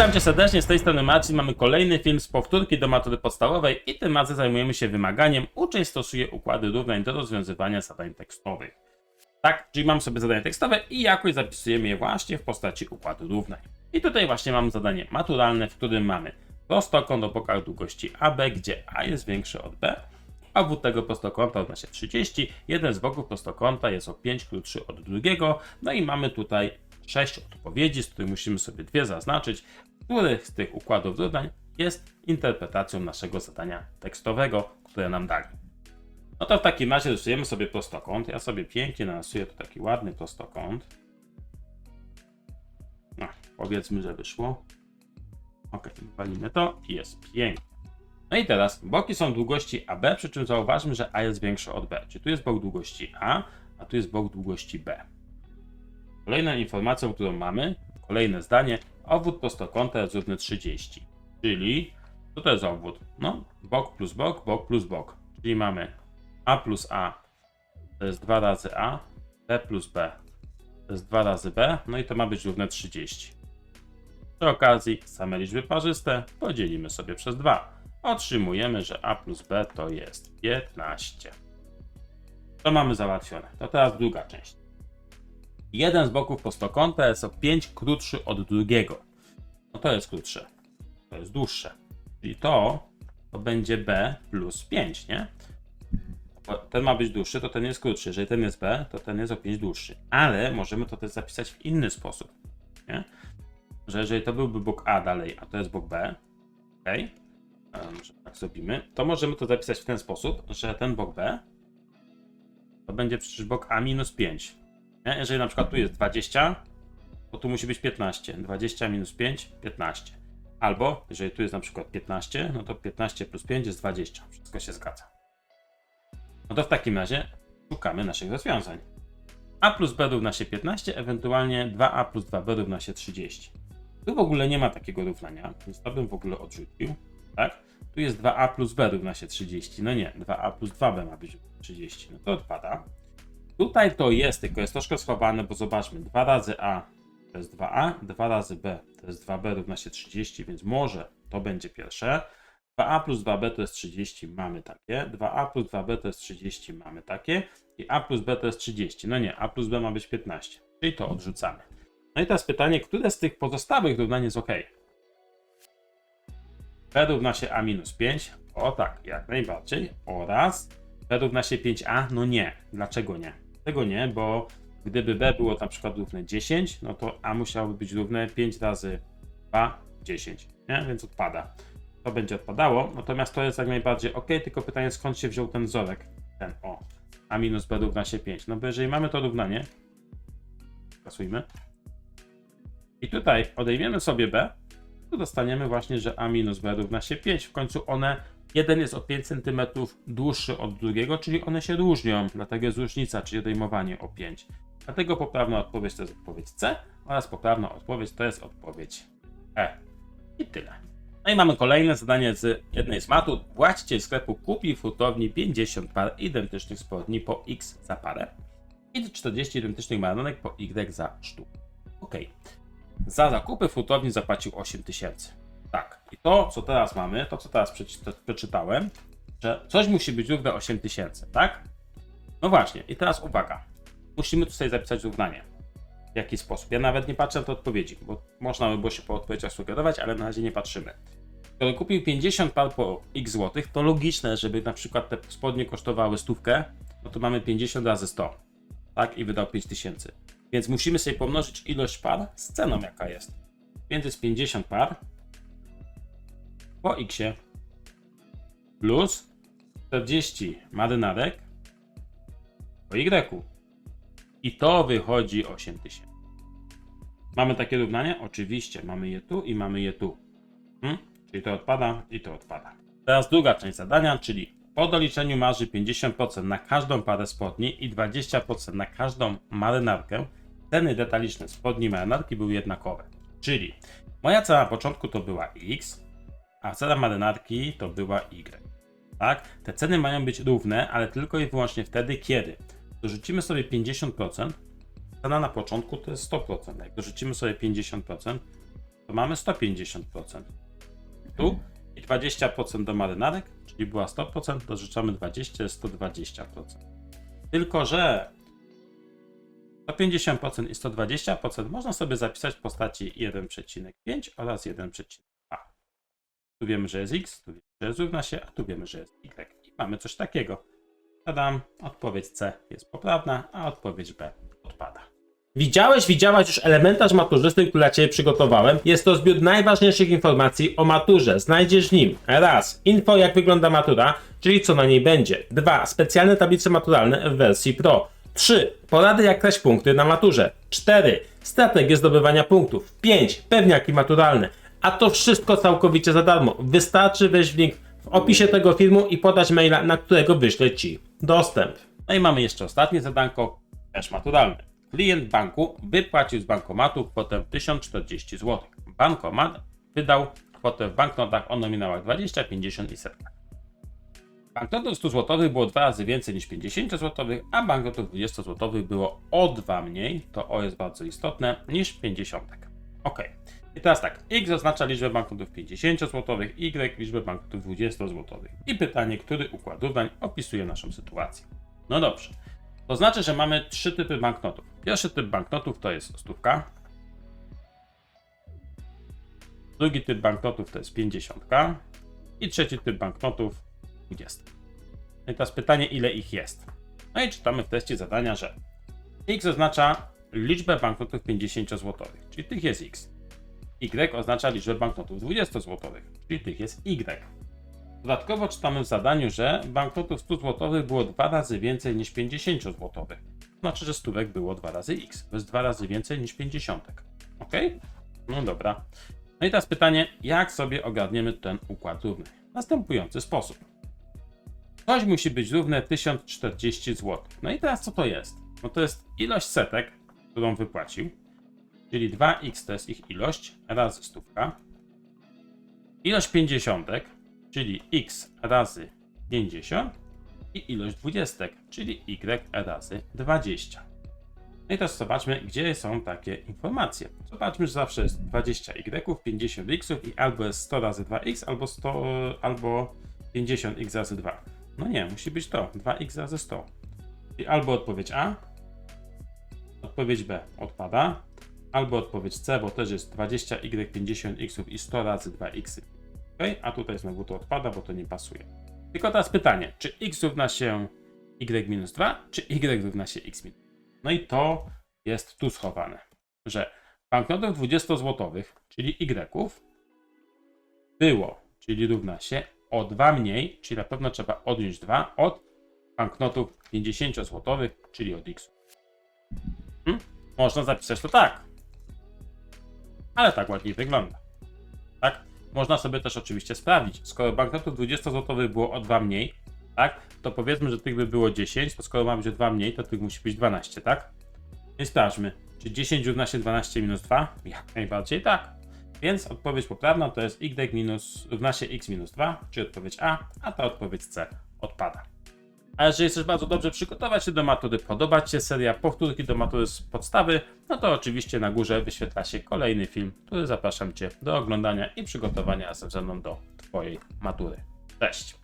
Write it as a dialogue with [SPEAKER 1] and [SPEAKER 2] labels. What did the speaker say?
[SPEAKER 1] Witam Cię serdecznie, z tej strony Marcin. Mamy kolejny film z powtórki do matury podstawowej i tym razem zajmujemy się wymaganiem. Uczeń stosuje układy równań do rozwiązywania zadań tekstowych. Tak, czyli mam sobie zadanie tekstowe i jakoś zapisujemy je właśnie w postaci układu równań. I tutaj właśnie mam zadanie maturalne, w którym mamy prostokąt o bokach długości AB, gdzie A jest większe od B, a wód tego prostokąta się 30. Jeden z boków prostokąta jest o 5 krótszy od drugiego. No i mamy tutaj 6 odpowiedzi, z których musimy sobie dwie zaznaczyć, których z tych układów równań jest interpretacją naszego zadania tekstowego, które nam dali. No to w takim razie rysujemy sobie prostokąt. Ja sobie pięknie narysuję tu taki ładny prostokąt. No, powiedzmy, że wyszło. Ok, walimy to i jest pięknie. No i teraz boki są długości AB, przy czym zauważmy, że A jest większe od B. Czyli tu jest bok długości A, a tu jest bok długości B. Kolejną informacją, którą mamy, kolejne zdanie, obwód prostokąta jest równy 30. Czyli, co to jest obwód? No, bok plus bok, bok plus bok. Czyli mamy A plus A to jest 2 razy A, B plus B to jest 2 razy B, no i to ma być równe 30. Przy okazji same liczby parzyste podzielimy sobie przez 2. Otrzymujemy, że A plus B to jest 15. To mamy załatwione. To teraz druga część. Jeden z boków prostokąta jest o 5 krótszy od drugiego. No to jest krótsze. To jest dłuższe. Czyli to, to będzie B plus 5, nie? Bo ten ma być dłuższy, to ten jest krótszy. Jeżeli ten jest B, to ten jest o 5 dłuższy. Ale możemy to też zapisać w inny sposób. Nie? Że jeżeli to byłby bok A dalej, a to jest bok B, ok? Że tak zrobimy, to możemy to zapisać w ten sposób, że ten bok B to będzie przecież bok A minus 5. Nie? Jeżeli na przykład tu jest 20, to tu musi być 15. 20 minus 5, 15. Albo jeżeli tu jest na przykład 15, no to 15 plus 5 jest 20. Wszystko się zgadza. No to w takim razie szukamy naszych rozwiązań. A plus B równa się 15, ewentualnie 2A plus 2B równa się 30. Tu w ogóle nie ma takiego równania, więc to bym w ogóle odrzucił. Tak? Tu jest 2A plus B równa się 30. No nie, 2A plus 2B ma być 30. No to odpada. Tutaj to jest, tylko jest troszkę schowane, bo zobaczmy, 2 razy A to jest 2A, 2 razy B to jest 2B równa się 30, więc może to będzie pierwsze. 2A plus 2B to jest 30, mamy takie. 2A plus 2B to jest 30, mamy takie. I A plus B to jest 30. No nie, A plus B ma być 15, czyli to odrzucamy. No i teraz pytanie, które z tych pozostałych równań jest ok? B równa się A minus 5. O tak, jak najbardziej. Oraz B równa się 5A. No nie. Dlaczego nie? Tego nie, bo gdyby B było na przykład równe 10, no to A musiałoby być równe 5 razy 2, 10. Nie? Więc odpada. To będzie odpadało. Natomiast to jest jak najbardziej ok, tylko pytanie skąd się wziął ten wzorek. Ten o. A minus B równa się 5. No bo jeżeli mamy to równanie, kasujmy. I tutaj odejmiemy sobie B, to dostaniemy właśnie, że A minus B równa się 5. W końcu one, jeden jest o 5 cm dłuższy od drugiego, czyli one się różnią, dlatego jest różnica, czyli odejmowanie o 5. Dlatego poprawna odpowiedź to jest odpowiedź C oraz poprawna odpowiedź to jest odpowiedź E. I tyle. No i mamy kolejne zadanie z jednej z matut. Właściciel sklepu kupi w hurtowni 50 par identycznych spodni po X za parę i 40 identycznych maronek po Y za sztukę. Ok. Za zakupy w hurtowni zapłacił 8 tysięcy. Tak. I to, co teraz mamy, to co teraz przeczy- przeczytałem, że coś musi być równe 8 tysięcy, tak? No właśnie. I teraz uwaga. Musimy tutaj zapisać równanie. W jaki sposób? Ja nawet nie patrzę na te odpowiedzi, bo można by było się po odpowiedziach sugerować, ale na razie nie patrzymy. Skoro kupił 50 par po x złotych, to logiczne, żeby na przykład te spodnie kosztowały stówkę, no to mamy 50 razy 100, tak? I wydał 5000. Więc musimy sobie pomnożyć ilość par z ceną, jaka jest. Więc jest 50 par po x plus 40 marynarek po y. I to wychodzi 8000. Mamy takie równanie? Oczywiście, mamy je tu i mamy je tu. Hmm? Czyli to odpada i to odpada. Teraz druga część zadania, czyli po doliczeniu marży 50% na każdą parę spodni i 20% na każdą marynarkę, ceny detaliczne spodni marynarki były jednakowe. Czyli moja cena na początku to była X, a cena marynarki to była Y. Tak? Te ceny mają być równe, ale tylko i wyłącznie wtedy, kiedy dorzucimy sobie 50%, cena na początku to jest 100%. Jak dorzucimy sobie 50%, to mamy 150%. Tu i 20% do marynarek, czyli była 100%, dorzucamy 20, jest 120%. Tylko, że 150% i 120% można sobie zapisać w postaci 1,5 oraz 1,2. Tu wiemy, że jest x, tu wiemy, że jest równa się, a tu wiemy, że jest y. I mamy coś takiego. Zadam, odpowiedź C jest poprawna, a odpowiedź B odpada. Widziałeś, widziałaś już elementarz maturzysty, który dla Ciebie przygotowałem. Jest to zbiór najważniejszych informacji o maturze. Znajdziesz w nim raz info jak wygląda matura, czyli co na niej będzie. Dwa specjalne tablice maturalne w wersji Pro. 3. Porady jak kraść punkty na maturze. 4. Strategie zdobywania punktów. 5. Pewniaki maturalne. A to wszystko całkowicie za darmo. Wystarczy wejść w link w opisie tego filmu i podać maila, na którego wyślę Ci dostęp. No i mamy jeszcze ostatnie zadanko, cash maturalny. Klient banku wypłacił z bankomatu kwotę 1040 zł. Bankomat wydał kwotę w banknotach o nominałach 20, 50 i setkach. Banknotów 100 zł było dwa razy więcej niż 50 zł, a banknotów 20 zł było o 2 mniej, to O jest bardzo istotne, niż 50. Ok. I teraz tak, X oznacza liczbę banknotów 50 zł, Y liczbę banknotów 20 zł. I pytanie, który układ równań opisuje naszą sytuację. No dobrze. To znaczy, że mamy trzy typy banknotów. Pierwszy typ banknotów to jest stówka. Drugi typ banknotów to jest 50. I trzeci typ banknotów 20. No i teraz pytanie, ile ich jest. No i czytamy w teście zadania, że x oznacza liczbę banknotów 50 zł, czyli tych jest x. y oznacza liczbę banknotów 20 zł, czyli tych jest y. Dodatkowo czytamy w zadaniu, że banknotów 100 zł było dwa razy więcej niż 50 zł. To znaczy, że stówek było dwa razy x. To jest dwa razy więcej niż 50. Ok? No dobra. No i teraz pytanie, jak sobie ogarniemy ten układ równy? W następujący sposób. Coś musi być równe 1040 zł. No i teraz co to jest? No to jest ilość setek, którą wypłacił, czyli 2x to jest ich ilość, razy stówka. Ilość pięćdziesiątek, czyli x razy 50 i ilość dwudziestek, czyli y razy 20. No i teraz zobaczmy, gdzie są takie informacje. Zobaczmy, że zawsze jest 20 y, 50 x i albo jest 100 razy 2x, albo 100, albo 50x razy 2. No nie, musi być to, 2x razy 100. I albo odpowiedź A, odpowiedź B odpada, albo odpowiedź C, bo też jest 20y, 50x i 100 razy 2x. Ok, a tutaj znowu to odpada, bo to nie pasuje. Tylko teraz pytanie, czy x równa się y minus 2, czy y równa się x minus No i to jest tu schowane, że banknotów 20 zł, czyli y, było, czyli równa się o 2 mniej, czyli na pewno trzeba odjąć 2 od banknotów 50 zł, czyli od x. Hmm? Można zapisać to tak. Ale tak ładniej wygląda. Tak? Można sobie też oczywiście sprawdzić. Skoro banknotów 20 zł było o 2 mniej, tak? To powiedzmy, że tych by było 10, to skoro ma być o 2 mniej, to tych musi być 12, tak? Więc sprawdźmy. Czy 10 równa się 12 minus 2? Jak najbardziej tak. Więc odpowiedź poprawna to jest y minus, równa się x minus 2, czyli odpowiedź A, a ta odpowiedź C odpada. A jeżeli chcesz bardzo dobrze przygotować się do matury, podobać Ci się seria powtórki do matury z podstawy, no to oczywiście na górze wyświetla się kolejny film, który zapraszam Cię do oglądania i przygotowania razem ze mną do Twojej matury. Cześć!